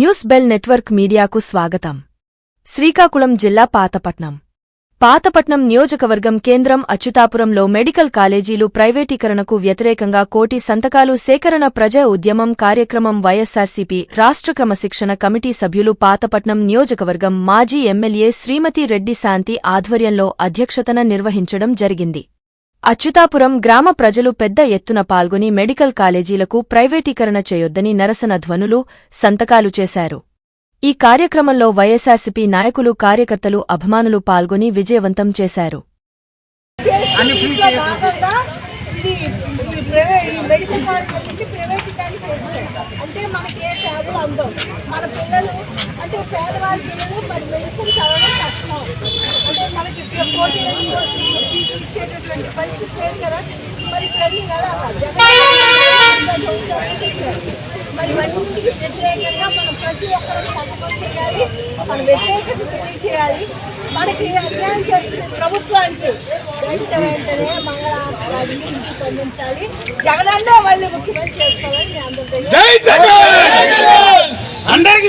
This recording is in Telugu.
న్యూస్ బెల్ నెట్వర్క్ మీడియాకు స్వాగతం. శ్రీకాకుళం జిల్లా పాతపట్నం. పాతపట్నం నియోజకవర్గం కేంద్రం అచ్యుతాపురంలో మెడికల్ కాలేజీలు ప్రైవేటీకరణకు వ్యతిరేకంగా కోటి సంతకాలు సేకరణ ప్రజా ఉద్యమం కార్యక్రమం వైఎస్సార్సీపీ రాష్ట్ర క్రమశిక్షణ కమిటీ సభ్యులు పాతపట్నం నియోజకవర్గం మాజీ ఎమ్మెల్యే శ్రీమతి రెడ్డి శాంతి ఆధ్వర్యంలో అధ్యక్షతన నిర్వహించడం జరిగింది. అచ్యుతాపురం గ్రామ ప్రజలు పెద్ద ఎత్తున పాల్గొని మెడికల్ కాలేజీలకు ప్రైవేటీకరణ చేయొద్దని నిరసన ధ్వనులు సంతకాలు చేశారు. ఈ కార్యక్రమంలో వైఎస్సార్సీపీ నాయకులు కార్యకర్తలు అభిమానులు పాల్గొని విజయవంతం చేశారు. అంటే మనకి ఏ సేవలు అందవు. మన పిల్లలు అంటే పేదవాళ్ళ పిల్లలు మరి మెడిసిన్ చదవడం కష్టం. అంటే మనకి కోటి పరిస్థితి లేదు కదా. మరి అన్ని కదా మరి ఇవన్నిటికీ వ్యతిరేకంగా మనం ప్రతి ఒక్కరికి సంతకం చేయాలి. మన వ్యతిరేకత తెలియచేయాలి. మనకి అన్యాయం చేస్తుంది ప్రభుత్వానికి వెంట వెంటనే మంగళారతి ఇంటికి పంపించాలి జగనన్నే మళ్ళీ ముఖ్యమంత్రి చేసుకోవాలని అందరికి